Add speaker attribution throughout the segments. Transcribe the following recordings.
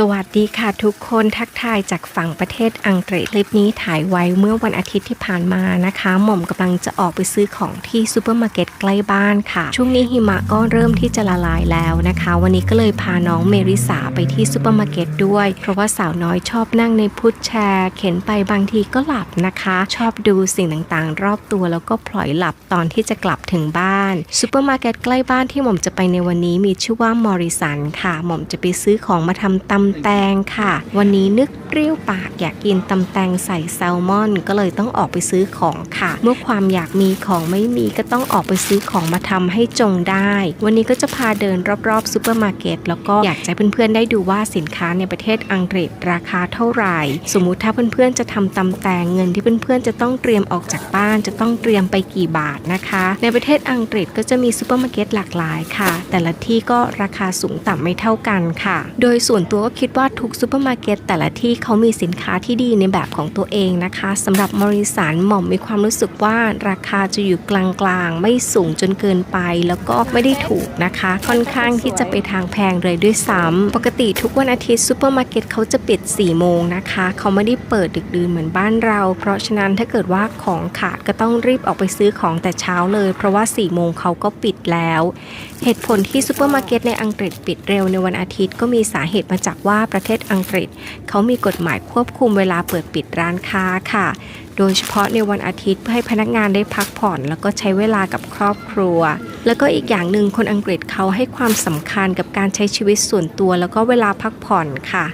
Speaker 1: สวัสดีค่ะทุกคนทักทายจากฝั่งประเทศอังกฤษคลิปนี้ถ่ายไว้เมื่อวันอาทิตย์ที่ผ่านมานะคะ หม่อมกำลังจะออกไปซื้อของที่ซูเปอร์มาร์เก็ตใกล้บ้านค่ะ ช่วงนี้หิมะก็เริ่มที่จะละลายแล้วนะคะ วันนี้ก็เลยพาน้องเมริสาไปที่ซูเปอร์มาร์เก็ตด้วย เพราะว่าสาวน้อยชอบนั่งในพุทแชร์ เข็นไปบางทีก็หลับนะคะ ชอบดูสิ่งต่างๆ รอบตัวแล้วก็พลอยหลับตอนที่จะกลับถึงบ้านซูเปอร์มาร์เก็ตใกล้บ้านที่หม่อมจะไปในวันนี้มีชื่อว่า มอริสันค่ะ หม่อมจะไปซื้อของมาทำตำำแตงค่ะ วันนี้นึกเปรี้ยวปากอยากกินตำแตงใส่แซลมอน ก็เลยต้องออกไปซื้อของค่ะ เมื่อความอยากมีของไม่มีก็ต้องออกไปซื้อของมาทำให้จงได้ วันนี้ก็จะพาเดินรอบๆซูเปอร์มาร์เก็ตแล้วก็อยากจะให้เพื่อนๆได้ดูว่าสินค้าในประเทศอังกฤษราคาเท่าไหร่ สมมุติถ้าเพื่อนๆจะทำตำแตงเงินที่เพื่อนๆจะต้องเตรียมออกจากบ้านจะต้องเตรียมไปกี่บาทนะคะ ในประเทศอังกฤษก็จะมีซูเปอร์มาร์เก็ตหลากหลายค่ะ แต่ละที่ก็ราคาสูงต่ำไม่เท่ากันค่ะ โดยส่วนตัวก็คิดว่าทุกซูเปอร์มาร์เก็ตแต่ละที่เขามีสินค้าที่ดีในแบบของตัวเองนะคะสำหรับมอริสันหม่อมมีความรู้สึกว่าราคาจะอยู่กลางๆ ไม่สูงจนเกินไป แล้วก็ไม่ได้ถูกนะคะ ค่อนข้างที่จะไปทางแพงเลยด้วยซ้ำปกติทุกวันอาทิตย์ซูเปอร์มาร์เก็ตเขาจะปิด 4 โมงนะคะ เขาไม่ได้เปิดดึกดื่นเหมือนบ้านเรา เพราะฉะนั้นถ้าเกิดว่าของขาดก็ต้องรีบออกไปซื้อของแต่เช้าเลย เพราะว่า 4 โมงเขาก็ปิดแล้ว เหตุผลที่ซูเปอร์มาร์เก็ตในอังกฤษปิดเร็วในวันอาทิตย์ก็มีสาเหตุมาจากว่าประเทศอังกฤษ เขามีกฎหมายควบคุมเวลาเปิดปิดร้านค้าค่ะ โดยเฉพาะในวันอาทิตย์เพื่อให้พนักงานได้พักผ่อน แล้วก็ใช้เวลากับครอบครัว แล้วก็อีกอย่างหนึ่งคนอังกฤษเขาให้ความสำคัญกับการใช้ชีวิตส่วนตัว แล้วก็เวลาพักผ่อนค่ะ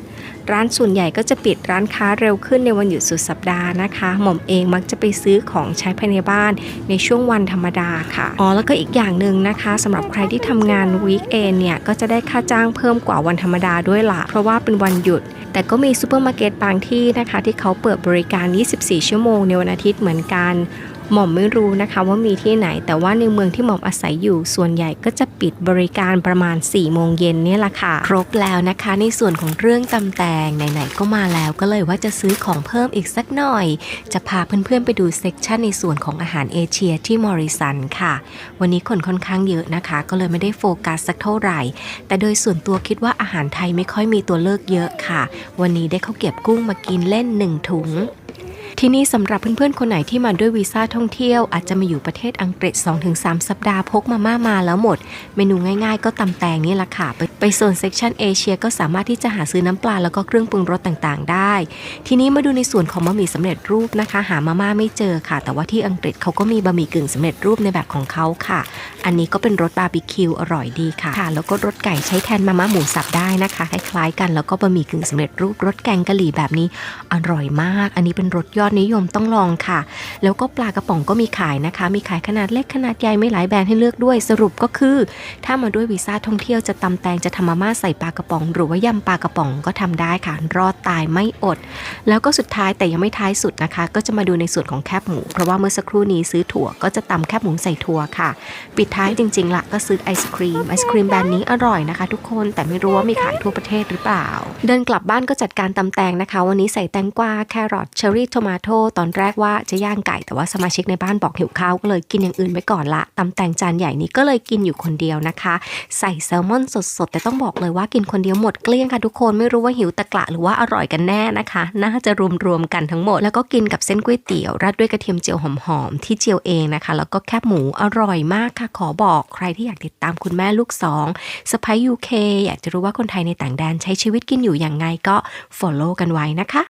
Speaker 1: ร้านส่วนใหญ่ก็จะปิดร้านค้าเร็วขึ้นในวันหยุดสุดสัปดาห์นะคะ หม่อมเองมักจะไปซื้อของใช้ภายในบ้านในช่วงวันธรรมดาค่ะ อ๋อ แล้วก็อีกอย่างหนึ่งนะคะสำหรับใครที่ทำงานวีคเอนเนี่ย ก็จะได้ค่าจ้างเพิ่มกว่าวันธรรมดาด้วยล่ะ เพราะว่าเป็นวันหยุด แต่ก็มีซูเปอร์มาร์เก็ตบางที่นะคะ ที่เขาเปิดบริการ 24 ชั่วโมงในวันอาทิตย์เหมือนกัน หม่อมไม่รู้นะคะว่ามีที่ไหน แต่ว่าในเมืองที่หม่อมอาศัยอยู่ส่วนใหญ่ก็จะปิดบริการประมาณ4โมงเย็นนี่แหละค่ะ ครบแล้วนะคะ ในส่วนของเรื่องตำแตงไหนๆก็มาแล้วก็เลยว่าจะซื้อของเพิ่มอีกสักหน่อย จะพาเพื่อนๆไปดูเซกชันในส่วนของอาหารเอเชียที่มอริสันค่ะ วันนี้คนค่อนข้างเยอะนะคะ ก็เลยไม่ได้โฟกัสสักเท่าไหร่ แต่โดยส่วนตัวคิดว่าอาหารไทยไม่ค่อยมีตัวเลือกเยอะค่ะ วันนี้ได้เข้าเก็บกุ้งมากินเล่นหนึ่งถุง ที่นี่สำหรับเพื่อนๆ คนไหนที่มาด้วยวีซ่าท่องเที่ยว อาจจะมาอยู่ประเทศอังกฤษ 2-3 สัปดาห์พกมาม่ามาแล้วหมด เมนูง่ายๆ ก็ตำแตงนี่แหละค่ะ ไปไปโซนเซกชันเอเชียก็สามารถที่จะหาซื้อน้ำปลาแล้วก็เครื่องปรุงรสต่างๆ ได้ ทีนี้มาดูในส่วนของบะหมี่สำเร็จรูปนะคะ หามาม่าไม่เจอค่ะ แต่ว่าที่อังกฤษเขาก็มีบะหมี่กึ่งสำเร็จรูปในแบบของเขาค่ะ อันนี้ก็เป็นรสบาร์บีคิวอร่อยดีค่ะค่ะ แล้วก็รสไก่ใช้แทนมาม่าหมูสับได้นะคะคล้ายๆกันแล้วก็บะหมี่กึ่งสำเร็จรูปรสแกงกะหรี่แบบนี้อร่อยมาก อันนี้เป็นรสยอดนิยมต้องลองค่ะ แล้วก็ปลากระป๋องก็มีขายนะคะ มีขายขนาดเล็กขนาดใหญ่ไม่หลายแบรนด์ให้เลือกด้วยสรุปก็คือ ถ้ามาด้วยวีซ่าท่องเที่ยวจะตำแตงจะทำมาม่าใส่ปลากระป๋อง หรือว่ายำปลากระป๋องก็ทำได้ค่ะ รอดตายไม่อด แล้วก็สุดท้ายแต่ยังไม่ท้ายสุดนะคะ ก็จะมาดูในส่วนของแคบหมู เพราะว่าเมื่อสักครู่นี้ซื้อถั่วก็จะตำแคบหมูใส่ถั่วค่ะ ปิดท้ายจริงๆละก็ซื้อไอศครีมไอศครีมแบรนด์นี้อร่อยนะคะ ทุกคนแต่ไม่รู้ว่ามีขายทั่วประเทศหรือเปล่า เดินกลับบ้านก็จัดการตำแตงนะคะ วันนี้ใส่แตงกวาแครอทเชอร์รี่โทมาโตตอนแรกว่าจะย่างไก่แต่ว่าสมาชิกในบ้านบอกหิวข้าวก็เลยกินอย่างอื่นไปก่อนละตำแตงจานใหญ่นี้ก็เลยกินอยู่คนเดียวนะคะ ใส่แซลมอนสดๆ แต่ต้องบอกเลยว่ากินคนเดียวหมดเกลี้ยงค่ะทุกคนไม่รู้ว่าหิวตะกละหรือว่าอร่อยกันแน่นะคะ น่าจะรวมๆกันทั้งหมด แล้วก็กินกับเส้นก๋วยเตี๋ยวราดด้วยกระเทียมเจียวหอมๆที่เจียวเองนะคะ แล้วก็แคบหมูอร่อยมากค่ะขอบอกใครที่อยากติดตามคุณแม่ลูกสองสไปยูเคอยากจะรู้ว่าคนไทยในต่างแดนใช้ชีวิตกินอยู่อย่างไงก็ follow กันไว้นะคะ